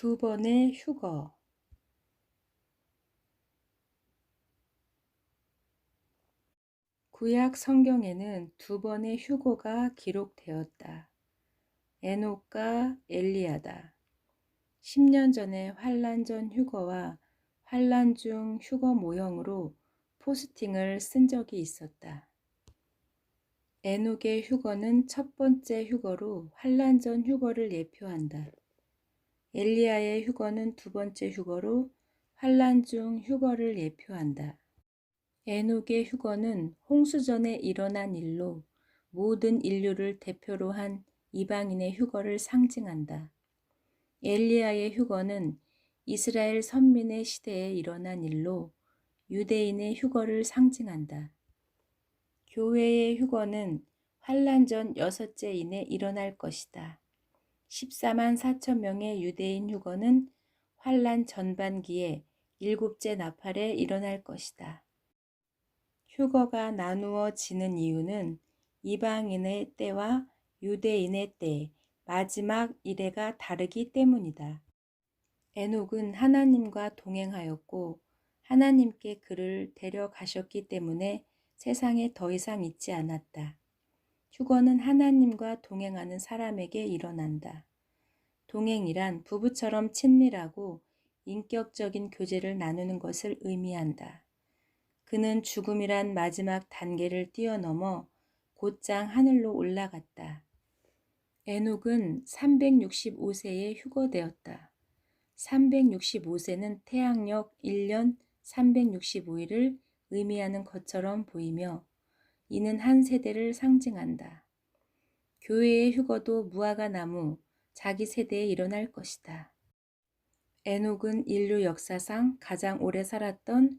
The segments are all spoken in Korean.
두 번의 휴거 구약 성경에는 두 번의 휴거가 기록되었다. 에녹과 엘리야다. 10년 전에 환란 전 휴거와 환란 중 휴거 모형으로 포스팅을 쓴 적이 있었다. 에녹의 휴거는 첫 번째 휴거로 환란 전 휴거를 예표한다. 엘리야의 휴거는 두 번째 휴거로 환란 중 휴거를 예표한다. 에녹의 휴거는 홍수 전에 일어난 일로 모든 인류를 대표로 한 이방인의 휴거를 상징한다. 엘리야의 휴거는 이스라엘 선민의 시대에 일어난 일로 유대인의 휴거를 상징한다. 교회의 휴거는 환란 전 여섯째 인에 일어날 것이다. 14만 4천 명의 유대인 휴거는 환란 전반기에 일곱째 나팔에 일어날 것이다. 휴거가 나누어지는 이유는 이방인의 때와 유대인의 때, 마지막 이래가 다르기 때문이다. 에녹은 하나님과 동행하였고 하나님께 그를 데려가셨기 때문에 세상에 더 이상 있지 않았다. 휴거는 하나님과 동행하는 사람에게 일어난다. 동행이란 부부처럼 친밀하고 인격적인 교제를 나누는 것을 의미한다. 그는 죽음이란 마지막 단계를 뛰어넘어 곧장 하늘로 올라갔다. 에녹은 365세에 휴거되었다. 365세는 태양력 1년 365일을 의미하는 것처럼 보이며 이는 한 세대를 상징한다. 교회의 휴거도 무화과 나무, 자기 세대에 일어날 것이다. 에녹은 인류 역사상 가장 오래 살았던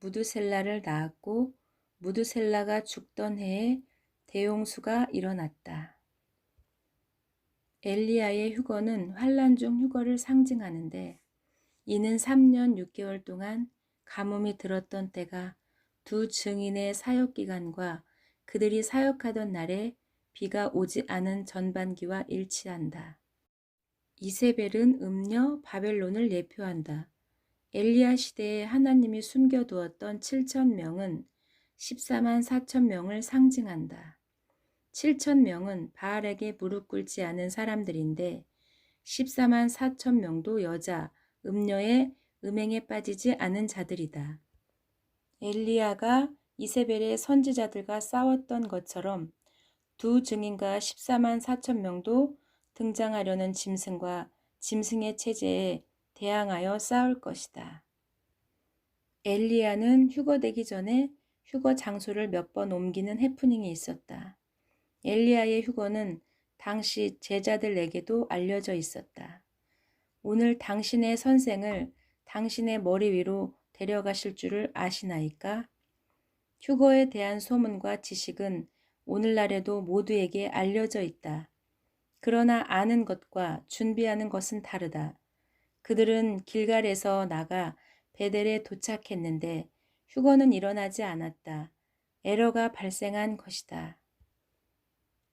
무드셀라를 낳았고 무드셀라가 죽던 해에 대용수가 일어났다. 엘리야의 휴거는 환란 중 휴거를 상징하는데 이는 3년 6개월 동안 가뭄이 들었던 때가 두 증인의 사역 기간과 그들이 사역하던 날에 비가 오지 않은 전반기와 일치한다. 이세벨은 음녀 바벨론을 예표한다. 엘리야 시대에 하나님이 숨겨두었던 7천 명은 14만 4천 명을 상징한다. 7천 명은 바알에게 무릎 꿇지 않은 사람들인데 14만 4천 명도 여자, 음녀의 음행에 빠지지 않은 자들이다. 엘리야가 이세벨의 선지자들과 싸웠던 것처럼 두 증인과 14만 4천 명도 등장하려는 짐승과 짐승의 체제에 대항하여 싸울 것이다. 엘리야는 휴거되기 전에 휴거 장소를 몇 번 옮기는 해프닝이 있었다. 엘리야의 휴거는 당시 제자들에게도 알려져 있었다. 오늘 당신의 선생을 당신의 머리 위로 데려가실 줄을 아시나이까? 휴거에 대한 소문과 지식은 오늘날에도 모두에게 알려져 있다. 그러나 아는 것과 준비하는 것은 다르다. 그들은 길갈에서 나가 베델에 도착했는데 휴거는 일어나지 않았다. 에러가 발생한 것이다.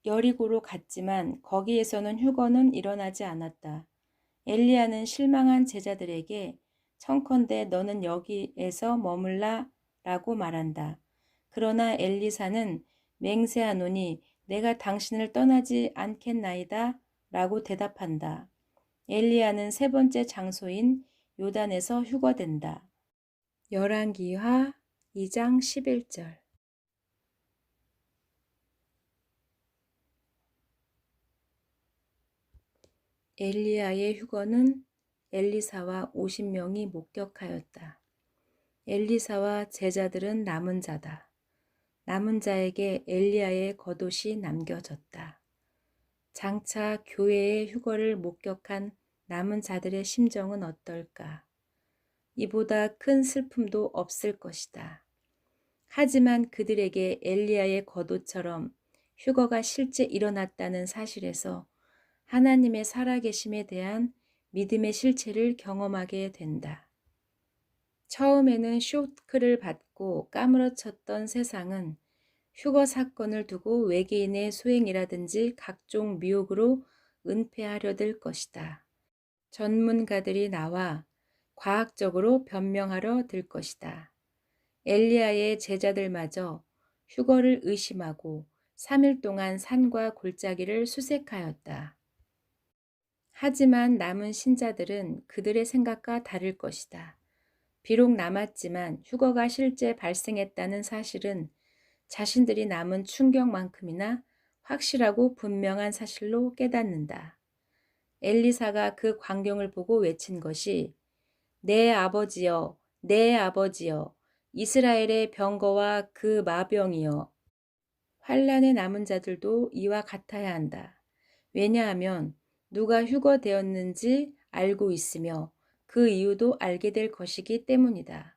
여리고로 갔지만 거기에서는 휴거는 일어나지 않았다. 엘리야는 실망한 제자들에게 청컨대 너는 여기에서 머물라 라고 말한다. 그러나 엘리사는 맹세하노니 내가 당신을 떠나지 않겠나이다 라고 대답한다. 엘리야는 세 번째 장소인 요단에서 휴거된다. 열왕기하 2장 11절 엘리야의 휴거는 엘리사와 50명이 목격하였다. 엘리사와 제자들은 남은 자다. 남은 자에게 엘리야의 겉옷이 남겨졌다. 장차 교회의 휴거를 목격한 남은 자들의 심정은 어떨까? 이보다 큰 슬픔도 없을 것이다. 하지만 그들에게 엘리야의 겉옷처럼 휴거가 실제 일어났다는 사실에서 하나님의 살아계심에 대한 믿음의 실체를 경험하게 된다. 처음에는 쇼크를 받고 까무러쳤던 세상은 휴거 사건을 두고 외계인의 소행이라든지 각종 미혹으로 은폐하려 들 것이다. 전문가들이 나와 과학적으로 변명하러 들 것이다. 엘리야의 제자들마저 휴거를 의심하고 3일 동안 산과 골짜기를 수색하였다. 하지만 남은 신자들은 그들의 생각과 다를 것이다. 비록 남았지만 휴거가 실제 발생했다는 사실은 자신들이 남은 충격만큼이나 확실하고 분명한 사실로 깨닫는다. 엘리사가 그 광경을 보고 외친 것이 내 아버지여, 내 아버지여, 이스라엘의 병거와 그 마병이여. 환란에 남은 자들도 이와 같아야 한다. 왜냐하면 누가 휴거되었는지 알고 있으며 그 이유도 알게 될 것이기 때문이다.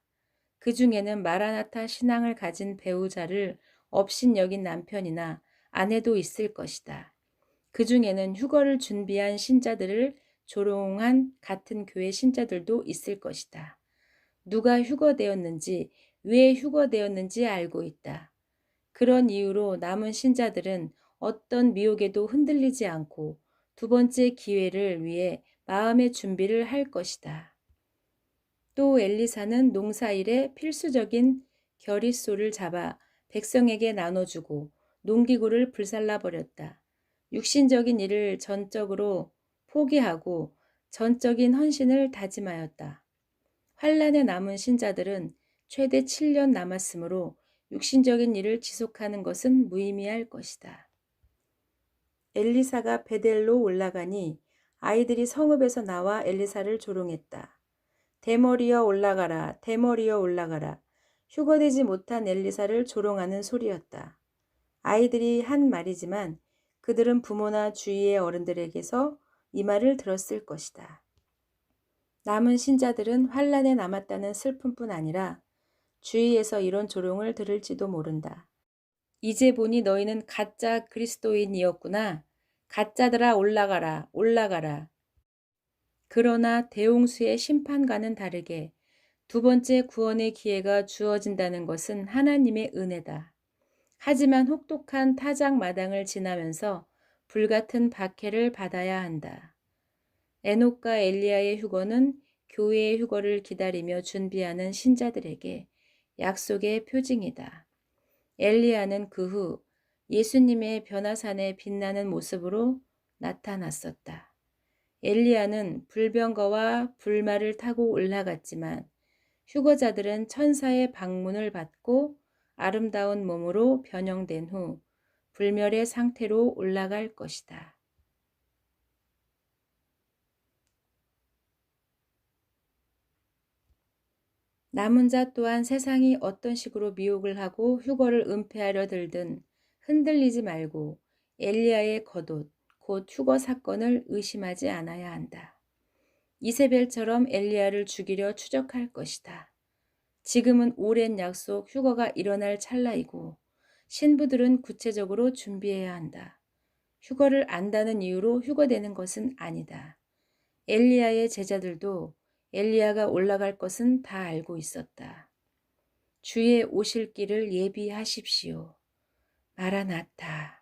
그 중에는 마라나타 신앙을 가진 배우자를 업신 여긴 남편이나 아내도 있을 것이다. 그 중에는 휴거를 준비한 신자들을 조롱한 같은 교회 신자들도 있을 것이다. 누가 휴거되었는지, 왜 휴거되었는지 알고 있다. 그런 이유로 남은 신자들은 어떤 미혹에도 흔들리지 않고 두 번째 기회를 위해 마음의 준비를 할 것이다. 또 엘리사는 농사일에 필수적인 결의소를 잡아 백성에게 나눠주고 농기구를 불살라 버렸다. 육신적인 일을 전적으로 포기하고 전적인 헌신을 다짐하였다. 환란에 남은 신자들은 최대 7년 남았으므로 육신적인 일을 지속하는 것은 무의미할 것이다. 엘리사가 베델로 올라가니 아이들이 성읍에서 나와 엘리사를 조롱했다. 대머리여 올라가라, 대머리여 올라가라. 휴거되지 못한 엘리사를 조롱하는 소리였다. 아이들이 한 말이지만 그들은 부모나 주위의 어른들에게서 이 말을 들었을 것이다. 남은 신자들은 환란에 남았다는 슬픔뿐 아니라 주위에서 이런 조롱을 들을지도 모른다. 이제 보니 너희는 가짜 그리스도인이었구나. 가짜들아 올라가라, 올라가라. 그러나 대홍수의 심판과는 다르게 두 번째 구원의 기회가 주어진다는 것은 하나님의 은혜다. 하지만 혹독한 타작 마당을 지나면서 불같은 박해를 받아야 한다. 에녹과 엘리야의 휴거는 교회의 휴거를 기다리며 준비하는 신자들에게 약속의 표징이다. 엘리야는 그 후 예수님의 변화산에 빛나는 모습으로 나타났었다. 엘리야는 불병거와 불말을 타고 올라갔지만 휴거자들은 천사의 방문을 받고 아름다운 몸으로 변형된 후 불멸의 상태로 올라갈 것이다. 남은 자 또한 세상이 어떤 식으로 미혹을 하고 휴거를 은폐하려 들든 흔들리지 말고 엘리야의 겉옷, 곧 휴거 사건을 의심하지 않아야 한다. 이세벨처럼 엘리야를 죽이려 추적할 것이다. 지금은 오랜 약속 휴거가 일어날 찰나이고 신부들은 구체적으로 준비해야 한다. 휴거를 안다는 이유로 휴거되는 것은 아니다. 엘리야의 제자들도 엘리야가 올라갈 것은 다 알고 있었다. 주의 오실 길을 예비하십시오. 마라나타.